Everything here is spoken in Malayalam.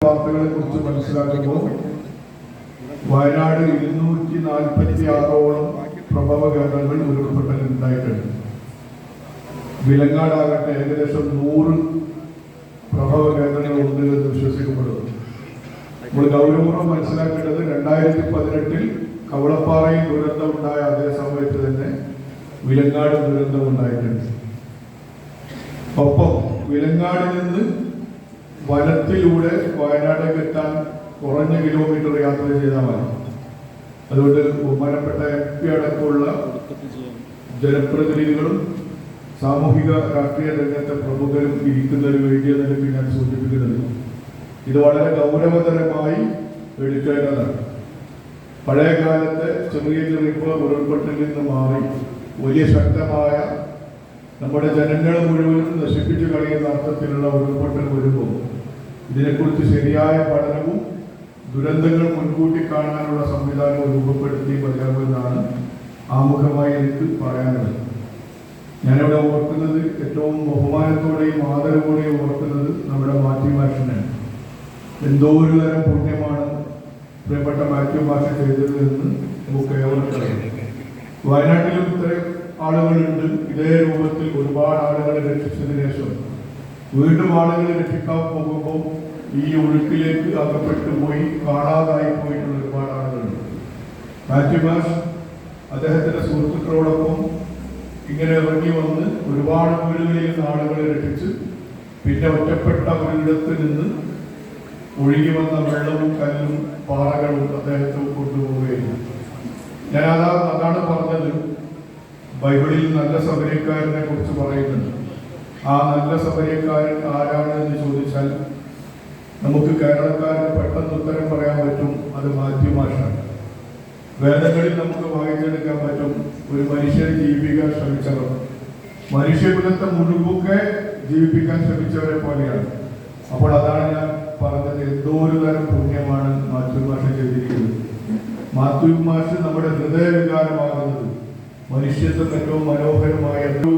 വാർത്തകളെ കുറിച്ച് മനസ്സിലാക്കുമ്പോൾ വയനാട് ഇരുന്നൂറ്റി നാൽപ്പത്തി ആറോളം പ്രഭവ കേന്ദ്രങ്ങൾ ഉരുൾപൊട്ടലുണ്ടായിട്ടുണ്ട് വിലങ്ങാടാകട്ടെ ഏകദേശം നൂറ് പ്രഭവ കേന്ദ്രങ്ങൾ ഉണ്ട് എന്ന് വിശ്വസിക്കപ്പെടുന്നു. നമ്മൾ ഗൗരവപൂർവം മനസ്സിലാക്കേണ്ടത് രണ്ടായിരത്തി പതിനെട്ടിൽ കവളപ്പാറയിൽ ദുരന്തം ഉണ്ടായ അതേ സമയത്ത് തന്നെ വിലങ്ങാട് ദുരന്തം ഉണ്ടായിട്ടുണ്ട് ഒപ്പം വിലങ്ങാടിൽ നിന്ന് വനത്തിലൂടെ വയനാട്ടേക്ക് എത്താൻ കുറഞ്ഞ കിലോമീറ്റർ യാത്ര ചെയ്താൽ മതി. അതുകൊണ്ട് ബഹുമാനപ്പെട്ട എം പി അടക്കമുള്ള ജനപ്രതിനിധികളും സാമൂഹിക രാഷ്ട്രീയ രംഗത്തെ പ്രമുഖരും ഇരിക്കുന്നതിന് വേണ്ടി നിലയ്ക്ക് ഞാൻ സൂചിപ്പിക്കുന്നത് ഇത് വളരെ ഗൗരവതരമായി എടുക്കേണ്ടതാണ്. പഴയ കാലത്തെ ചെറിയ ചെറിയ ഉരുൾപൊട്ടിൽ നിന്ന് മാറി വലിയ ശക്തമായ നമ്മുടെ ജനങ്ങൾ മുഴുവനും നശിപ്പിച്ചു കളയുന്ന അർത്ഥത്തിലുള്ള ഉരുൾപൊട്ടൽ വരുമ്പോൾ ഇതിനെക്കുറിച്ച് ശരിയായ പഠനവും ദുരന്തങ്ങൾ മുൻകൂട്ടി കാണാനുള്ള സംവിധാനവും രൂപപ്പെടുത്തി വരാമെന്നാണ് ആമുഖമായി എനിക്ക് പറയാനുള്ളത്. ഞാനിവിടെ ഓർക്കുന്നത് ഏറ്റവും ബഹുമാനത്തോടെയും ആദരവോടെയും ഓർക്കുന്നത് നമ്മുടെ മാത്യു മാഷനാണ്. എന്തോ ഒരു തരം പുണ്യമാണ് പ്രിയപ്പെട്ട മാത്യു മാഷ് ചെയ്തത് എന്ന് നമുക്ക് ഏവർക്കറിയാം വയനാട്ടിലും ഇത്രയും ആളുകളുണ്ട്. ഇതേ രൂപത്തിൽ ഒരുപാട് ആളുകളെ രക്ഷിച്ചതിന് ശേഷം വീണ്ടും ആളുകളെ രക്ഷിക്കാൻ പോകുമ്പോൾ ഈ ഒഴുക്കിലേക്ക് അകപ്പെട്ടു പോയി കാണാതായി പോയിട്ടുള്ള ഒരുപാട് ആളുകളുണ്ട്. മാറ്റിമാസ് അദ്ദേഹത്തിന്റെ സുഹൃത്തുക്കളോടൊപ്പം ഇങ്ങനെ ഇറങ്ങി വന്ന് ഒരുപാട് വീടുകളിൽ നിന്ന് ആളുകളെ രക്ഷിച്ച് പിന്നെ ഒറ്റപ്പെട്ട ഒരിടത്ത് നിന്ന് ഒഴുകി വന്ന വെള്ളവും കല്ലും പാറകളും അദ്ദേഹത്തെ കൊണ്ടുപോവുകയില്ല ഞാൻ അതാ അതാണ് പറഞ്ഞത്. ബൈബിളിൽ നല്ല സമരക്കാരനെ കുറിച്ച് പറയുന്നുണ്ട്. ആ നല്ല സമരക്കാരൻ ആരാണ് എന്ന് ചോദിച്ചാൽ നമുക്ക് കേരളക്കാരന് പെട്ടെന്ന് ഉത്തരം പറയാൻ പറ്റും അത് മാത്യു മാഷാണ്. വേദങ്ങളിൽ നമുക്ക് വായിച്ചെടുക്കാൻ പറ്റും ഒരു മനുഷ്യൻ ജീവിക്കാൻ ശ്രമിച്ചവർ. മനുഷ്യകുലത്തെ മുഴുവൊക്കെ ജീവിപ്പിക്കാൻ ശ്രമിച്ചവരെ പോലെയാണ്. അപ്പോൾ അതാണ് ഞാൻ പറഞ്ഞത് എന്തോ ഒരു തരം പുണ്യമാണ് മാത്യു മാഷ ചെയ്തിരിക്കുന്നത്. മാത്യു മാഷ് നമ്മുടെ ഹൃദയവികാരമാകുന്നത് മനുഷ്യത്വം ഏറ്റവും മനോഹരമായ ഒരു